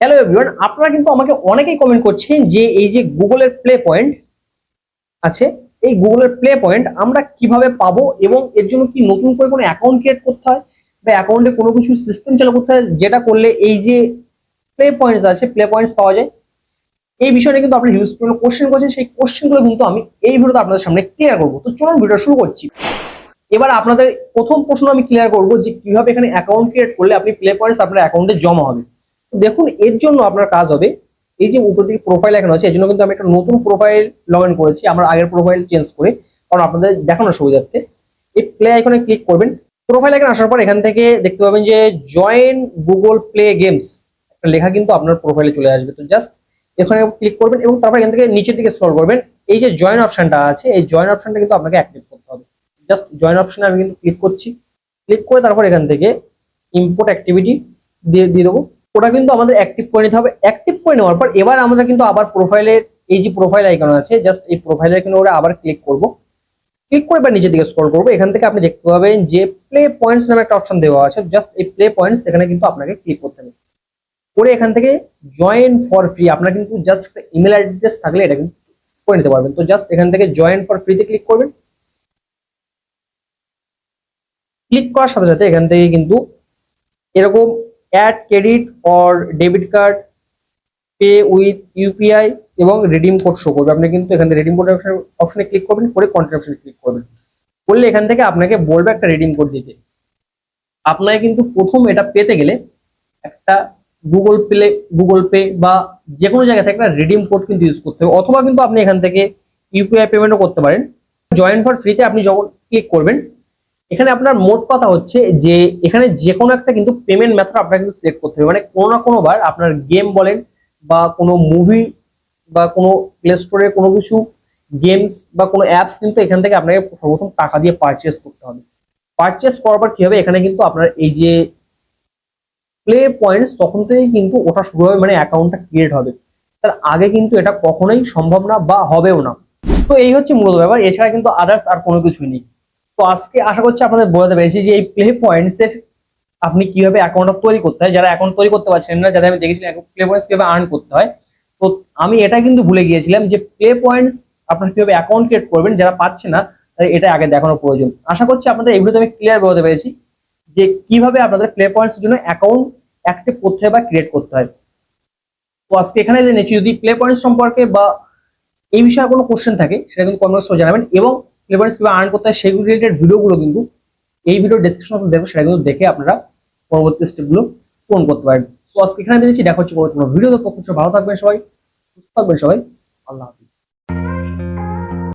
Hello everyone আপনারা কিন্তু আমাকে অনেকেই কমেন্ট করছেন যে এই যে গুগলের প্লে পয়েন্ট আছে, এই গুগলের প্লে পয়েন্ট আমরা কীভাবে পাবো এবং এর জন্য কি নতুন করে কোনো অ্যাকাউন্ট ক্রিয়েট করতে হয় বা অ্যাকাউন্টে কোনো কিছু সিস্টেম চালু করতে হয় যেটা করলে এই যে প্লে পয়েন্টস আছে প্লে পয়েন্টস পাওয়া যায়? এই বিষয়টা কিন্তু আপনি ইউজ কোনো কোশ্চেন করছেন, সেই কোশ্চেনগুলো কিন্তু আমি এই ভিডিওতে আপনাদের সামনে ক্লিয়ার করব। তো চলুন ভিডিও শুরু করছি। এবার আপনাদের প্রথম প্রশ্ন আমি ক্লিয়ার করব যে কীভাবে এখানে অ্যাকাউন্ট ক্রিয়েট করলে আপনি প্লে পয়েন্টস আপনার অ্যাকাউন্টে জমা হবে। দেখুন, এর জন্য আপনার কাজ হবে, এই যে উপর দিকে প্রোফাইল এখন আছে, এর জন্য কিন্তু আমি একটা নতুন প্রোফাইল লগ ইন করেছি, আমার আগের প্রোফাইল চেঞ্জ করে, কারণ আপনাদের দেখানোর সুবিধার্থে। এই প্লে আইকনে ক্লিক করবেন প্রোফাইল এখানে আসার পর এখান থেকে দেখতে পাবেন যে জয়েন গুগল প্লে গেমস একটা লেখা কিন্তু আপনার প্রোফাইলে চলে আসবে। তো জাস্ট এখানে ক্লিক করবেন এবং তারপর এখান থেকে নিচের দিকে স্ক্রল করবেন, এই যে জয়েন অপশনটা আছে, এই জয়েন অপশনটা কিন্তু আপনাকে অ্যাক্টিভ করতে হবে। জাস্ট জয়েন অপশনে আমি কিন্তু ক্লিক করছি ক্লিক করে তারপর এখান থেকে ইম্পোর্ট অ্যাক্টিভিটি দিয়ে দিয়ে দেবো। ওটা কিন্তু আমাদের অ্যাক্টিভ করে নিতে হবে। অ্যাক্টিভ করে নেওয়ার পর এবার আমরা কিন্তু আবার প্রোফাইলের এই যে প্রোফাইল আইকন আছে জাস্ট এই প্রোফাইল আইকনে ওরা আবার ক্লিক করব। ক্লিক করে এবার নিচের দিকে স্ক্রল করব। এখান থেকে আপনি দেখতে পাবেন যে প্লে পয়েন্টস নামে একটা অপশন দেওয়া আছে। জাস্ট এই প্লে পয়েন্টস এখানে কিন্তু আপনাকে ক্লিক করতে হবে। করে এখান থেকে জয়েন ফর ফ্রি আপনার কিন্তু জাস্ট একটা ইমেল অ্যাড্রেস থাকলে এটা কিন্তু করে নিতে পারবেন। তো জাস্ট এখান থেকে জয়েন ফর ফ্রিতে ক্লিক করবেন। ক্লিক করার সাথে সাথে এখান থেকে কিন্তু এরকম add credit or debit card pay with UPI এবং রিডিম কোড শো করবে। আপনি কিন্তু এখান থেকে রিডিম কোড অপশনে ক্লিক করবেন, করে কন্ট্যাক্ট অপশনে ক্লিক করবেন। করলে এখান থেকে আপনাকে বলবে একটা রিডিম কোড দিতে। আপনাকে কিন্তু প্রথম এটা পেতে গেলে একটা গুগল প্লে গুগল পে বা যে কোনো জায়গা থেকে একটা রিডিম কোড কিন্তু ইউজ করতে হবে। অথবা কিন্তু আপনি এখান থেকে ইউপিআই পেমেন্টও করতে পারেন। জয়েন ফর ফ্রিতে আপনি যখন ক্লিক করবেন এখানে আপনার মোট কথা হচ্ছে যে, এখানে যে কোনো একটা কিন্তু পেমেন্ট মেথড আপনাকে কিন্তু সিলেক্ট করতে হবে। মানে কোনো না কোনো বার আপনার গেম বলেন বা কোনো মুভি বা কোনো প্লে স্টোরে কোনো কিছু গেমস বা কোনো অ্যাপস কিন্তু এখান থেকে আপনাকে সর্বপ্রথম টাকা দিয়ে পারচেস করতে হবে। পারচেস করার পর কি হবে? এখানে কিন্তু আপনার এই যে প্লে পয়েন্টস তখন থেকেই কিন্তু ওটা শুরু হবে মানে অ্যাকাউন্টটা ক্রিয়েট হবে। তার আগে কিন্তু এটা কখনোই সম্ভব না বা হবেও না। তো এই হচ্ছে মূলত ব্যাপার। এছাড়া কিন্তু আদার্স আর কোনো কিছুই নেই। তো আজকে আশা করছি আপনাদের বোঝাতে পেরেছি যে এই প্লে পয়েন্টস এর আপনি কীভাবে অ্যাকাউন্টটা তৈরি করতে হয়, যারা অ্যাকাউন্ট তৈরি করতে পারছেন না যারা আমি দেখেছিলাম প্লে পয়েন্টস কীভাবে আর্ন করতে হয়। তো আমি এটা কিন্তু ভুলে গিয়েছিলাম যে প্লে পয়েন্টস আপনারা কীভাবে অ্যাকাউন্ট ক্রিয়েট করবেন, যারা পাচ্ছে না এটা আগে দেখানো প্রয়োজন। আশা করছি আপনাদের ভিডিওতে আমি ক্লিয়ার বোঝাতে পেরেছি যে কীভাবে আপনাদের প্লে পয়েন্টস জন্য অ্যাকাউন্ট অ্যাক্টিভ করতে হয় বা ক্রিয়েট করতে হয়। তো আজকে এখানে জেনেছি যদি প্লে পয়েন্টস সম্পর্কে বা এই বিষয়ে কোনো কোশ্চেন থাকে, সেটা কিন্তু কমেন্টস জানাবেন এবং প্লে কীভাবে আর্ন করতে হয় সেগুলো রিলেটেড ভিডিওগুলো কিন্তু এই ভিডিও ডিসক্রিপশন দেখো সেটা কিন্তু দেখে আপনারা পরবর্তী স্টেপগুলো পূরণ করতে পারেন সো আজকে এখানে দেখেছি দেখা হচ্ছে পরবর্তী কোনো ভিডিও তখন ভালো থাকবেন সবাই, সুস্থ থাকবেন সবাই, আল্লাহ হাফিজ।